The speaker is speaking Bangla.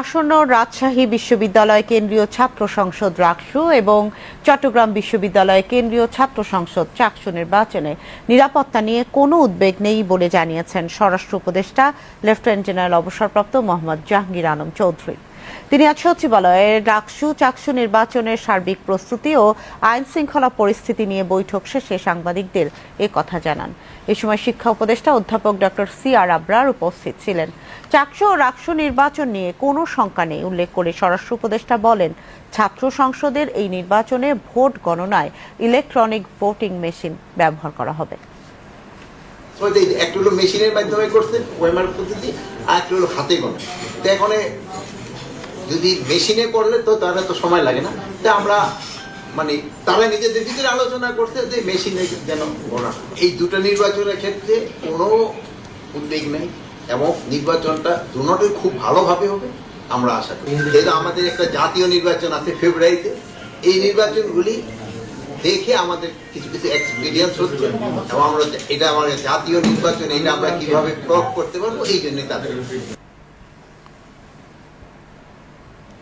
আসন্ন রাজশাহী বিশ্ববিদ্যালয় কেন্দ্রীয় ছাত্র সংসদ রাকসু এবং চট্টগ্রাম বিশ্ববিদ্যালয় কেন্দ্রীয় ছাত্র সংসদ চাকসু নির্বাচনে নিরাপত্তা নিয়ে কোনো উদ্বেগ নেই বলে জানিয়েছেন স্বরাষ্ট্র উপদেষ্টা লেফটেন্যান্ট জেনারেল অবসরপ্রাপ্ত মোহাম্মদ জাহাঙ্গীর আলম চৌধুরী। তিনি আজ সচিবালয়ে ডাকসু চাকসু নির্বাচনের সার্বিক প্রস্তুতি ও আইন শৃঙ্খলা পরিস্থিতি নিয়ে বৈঠক শেষে সাংবাদিকদের এ কথা জানান। এ সময় শিক্ষা উপদেষ্টা অধ্যাপক ডক্টর সি আর আবরার উপস্থিত ছিলেন। চাকসু ও রাকসু নির্বাচন নিয়ে কোনো শঙ্কা নেই, উল্লেখ করে স্বরাষ্ট্র উপদেষ্টা বলেন, ছাত্র সংসদের এই নির্বাচনে ভোট গণনায় ইলেকট্রনিক ভোটিং মেশিন ব্যবহার করা হবে। একটা হলো মেশিনের মাধ্যমে করছে ওয়েমার পদ্ধতি, আর একটা হলো হাতে গোনা তো এখন যদি মেশিনে করলে তো তাহলে তো সময় লাগে না। তো আমরা মানে তারা নিজেদের ভিতরে আলোচনা করছে যে মেশিনে যেন হয়। এই দুটো নির্বাচনের ক্ষেত্রে কোনো উদ্বেগ নেই। এবং নির্বাচনটা দুটোই খুব ভালোভাবে হবে, আমরা আশা করি। যেহেতু আমাদের একটা জাতীয় নির্বাচন আছে ফেব্রুয়ারিতে, এই নির্বাচনগুলি দেখে আমাদের কিছু কিছু এক্সপিরিয়েন্স হচ্ছে এবং আমরা এটা আমাদের জাতীয় নির্বাচন, এটা আমরা কীভাবে প্রয়োগ করতে পারব, এই জন্যই তাদের।